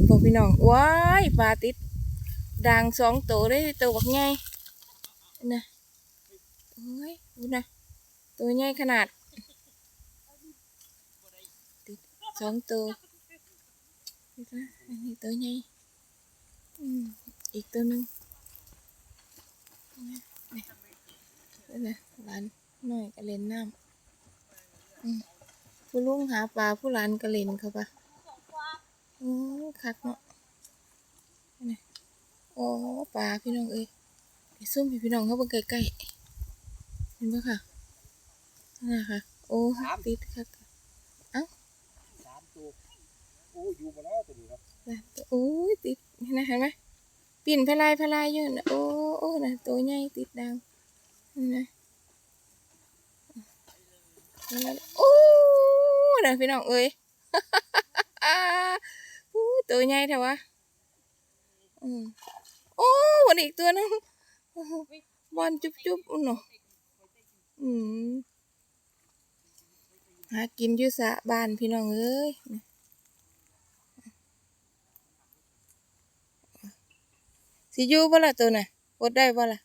นพวกพี่น้องว้ายปลาติดด่างสองตัวได้ตัวบักใหญ่นะโอ้ยดูนะตัวใหญ่ขนาดติดสองตัวนี่นะอันนี้ตัวใหญ่อีกตัวหนึงนี่นี่นะหลานน้อยก็เล่นน้ำผู้ลุงหาปลาผู้หลานก็เล่นเขาปะ อือคักเนาะนี่โอ้ปลาพี่น้องเอ้ยไปซุ่มให้พี่น้องเขาเบิ่งใกล้ๆเห็นปะค่ะนั่นนะค่ะ โอ้ติดคักสามตัวโอ้อยู่มาแล้วตัวนี้ครับน่ะโอ้ยติดเห็นไหมเห็นไหมปิ่นพลายพลายอยู่นะโอ้โอ้นะตัวใหญ่ติดดาวเห็นไหมโอ้นะพี่น้องเอ้ย ตัวใหญ่แท้วะอืมโอ้วันอีกตัวหนึงบอลจุ๊บจุ๊บอุ่นเนาะอืมหากินอยู่สระบ้านพี่น้องเอ้ยสิอยู่บ่ล่ะตัวน่ะอดได้บ่ล่ะ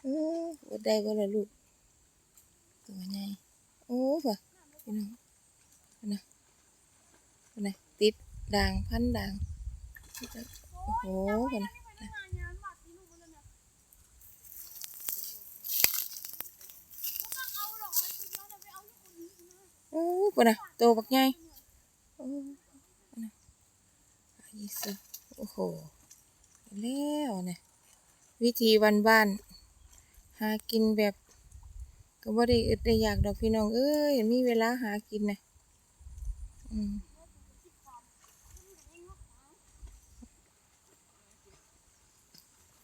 เอออดได้บ่ล่ะลูกตัวใหญ่ โอ้ป่ะพี่น้องนะนะติดด่างพันด่างโอ้โหป่ะนะโอ้ป่ะนะตัวบักใหญ่โอ้ป่ะนะยี่สิบโอ้โหแล้วเนี่ยวิธีวันบ้านหากินแบบ ก็บ่ได้อึดได้อยากดอกพี่น้องเอ้ยมีเวลาหากินนะอืม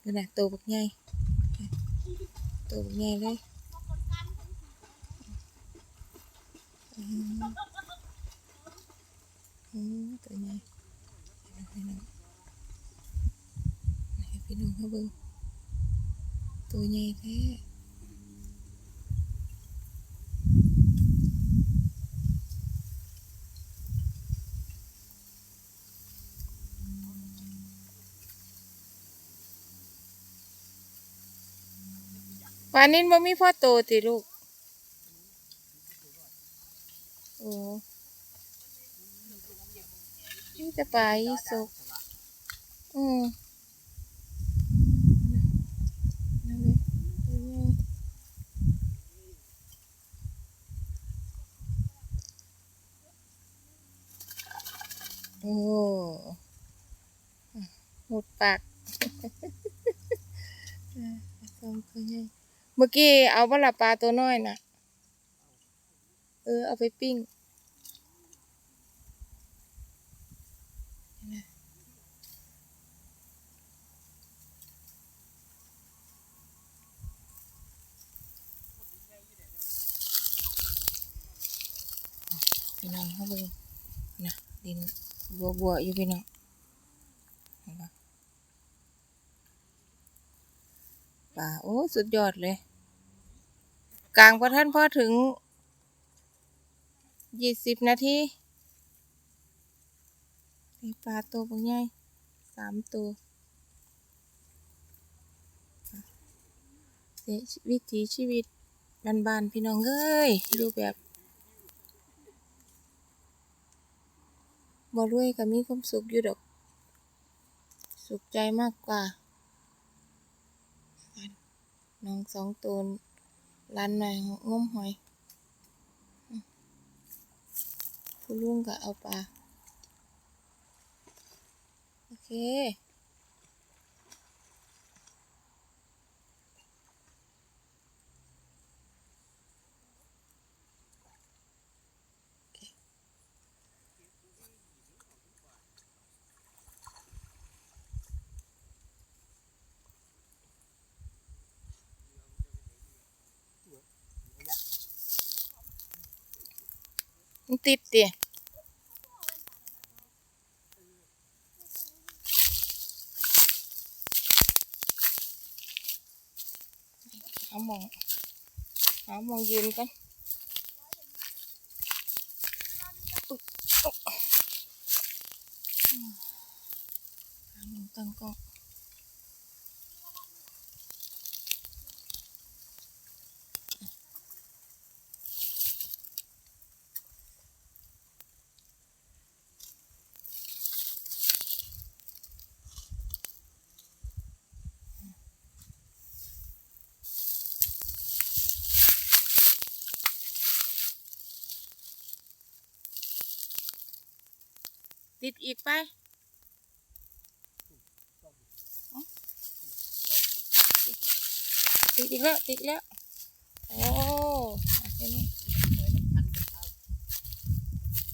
นี่นะตัวบักใหญ่ตัวบักใหญ่เลยอืมอืมตัวใหญ่ให้น้องให้พี่น้องเขาเบิ่งตัวใหญ่แท้านินบ่มีพ่อโตติลูก โอ้นี่จะไปลาอีสกอืมนั่นเลยตัวใหญ่โอ้หมดปากสองตัวใหญ่ เมื่อกี้เอาบละปลาตัวน้อยนะเออ เอาไปปิ้งนี่นะพี่น้องเขาเบิ่งนะดินบัวบัวๆอยู่พี่น้องปะป่าโอ้ สุดยอดเลย กลางพอท่านพอถึงยี่สิบนาทีมีปลาตัวบางใหญ่สามตัวเสวิถีชีวิตบ้านๆพี่น้องเอ้ยอยู่แบบบ่รวยก็มีความสุขอยู่ดอก สุขใจมากกว่า น้องสองตัว รันน่อยงมหอยอืมผู้ลุงก็เอาปลา โอเค มันติดดิเอามองเอามองยืนกันเอามองกันก่อน ติดอีกไปติดอีกแล้วติดแล้ว โอ้อะทีนี้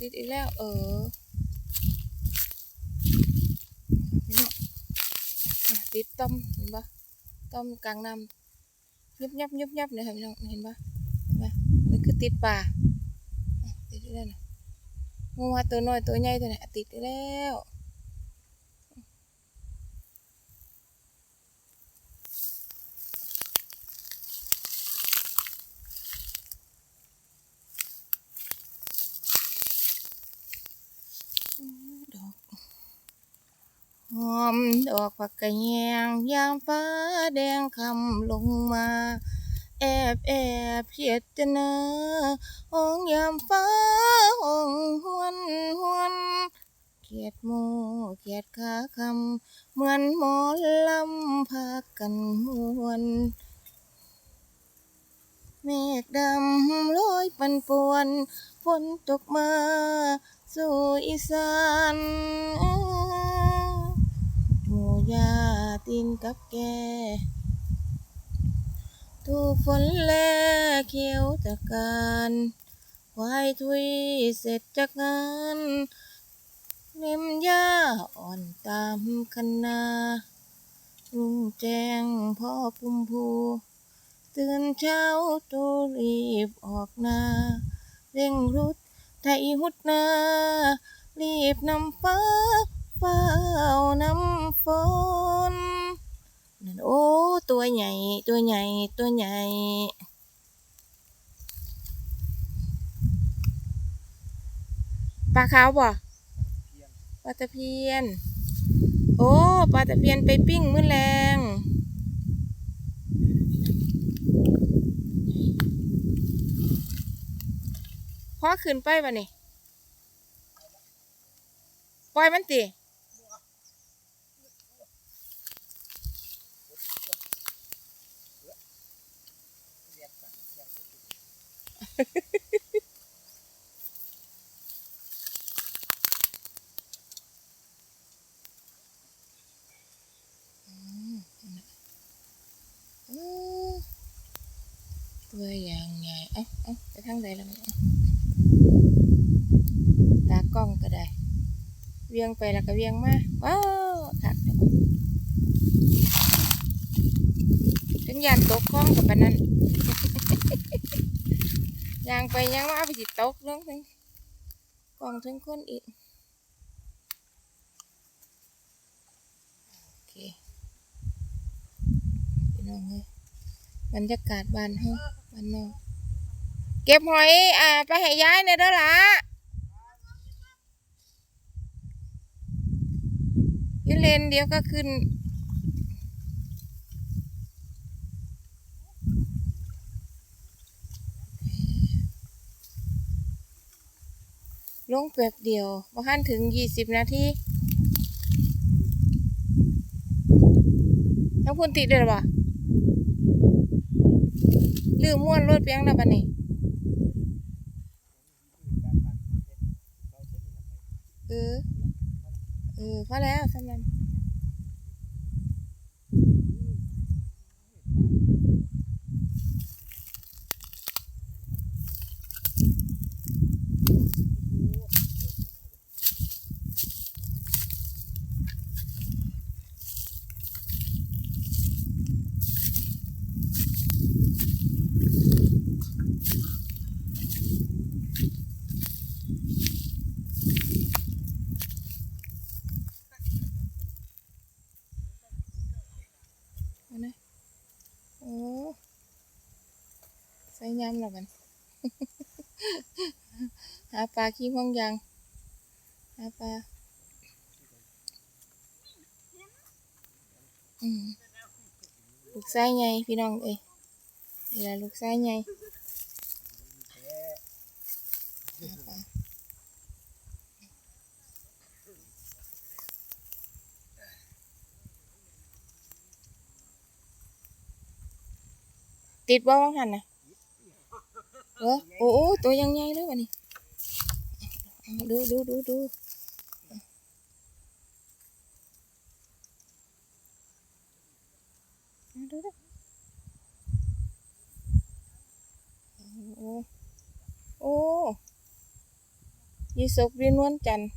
ติดอีกแล้ว เออพี่น้องอะติดต้มเห็นปะต้มกลางน้ำยุบยับยุบยับเลยค่ะพี่น้องเห็นปะเห็นปะมันคือติดป่าติดอีกแล้นะ งูว่าตัวน้อยตัวใหญ่ตัวไหนติดอีกแล้วดอกหอมดอกผักกะแยงยามฟ้าแดงคำลงมา แอบแอบเพียดจะนาห้องยามฟ้า เกียดหมูเกียดขาคำเหมือนหมอลำพากันมวนเมฆดำลอยปันป่วนฝนตกมา สู่อีสานหมู่ยาตีนกับแกถูกฝนแลเขียวตะการควายทุยเสร็จจากงาน เล็มหญ้าอ่อนตามคันนาลุงแจ้งพ่อปุ่มพูตื่นเช้าตูรีบออกนาเร่งรุดไทยหุดนา รีบนำฟ้าเฝ้านำฝนนั่นโอ้ ตัวใหญ่ ตัวใหญ่ ตัวใหญ่ปลาขาวบ่ ปลาตะเพียน โอ้ปลาตะเพียนไปปิ้งมื้อแรงพอขึ้นไปบ่นี่ปล่อยมันติ อืมตัวอย่างใหญ่เอ้าเอ้าไป ทางใดแล้วมันเอ้าตากล้องก็ได้ เวียงไปแล้วก็เวียงมาว้าวถักถึงยานตกคล้องกับปนนั้นยางไปยางมาไปจิตกลงถึงกล้องถึงคนอีกโอเคพี่น้องเอ้ยบรรยากาศบ้านเฮาบ้านนอก เก็บหอย อ่า ไปให้ยายเนี่ยเด้อละยูเลนเดียวก็ขึ้น ลงแป๊บเดียวบ่ทันถึงยี่สิบนาทีน้ำพุ่นติดเลยหรอปะลืมม้วนรถเพียงแล้วปะนี่ เออ เออพอแล้วสำนัน ส่ยำแล้วกันหาปลาขี้ห้องยางหาปลาอืมลูกชายใหญ่พี่น้องเอ้ยนี่ล่ะลูกชายใหญ่ติดบ่ว่างหันนะ เออโอ้โอ้ตัวยังใหญ่เลยวันนี้เอาดูดูดูดูดูดูโอ้โอ้ยีสกยีนวลจันทร์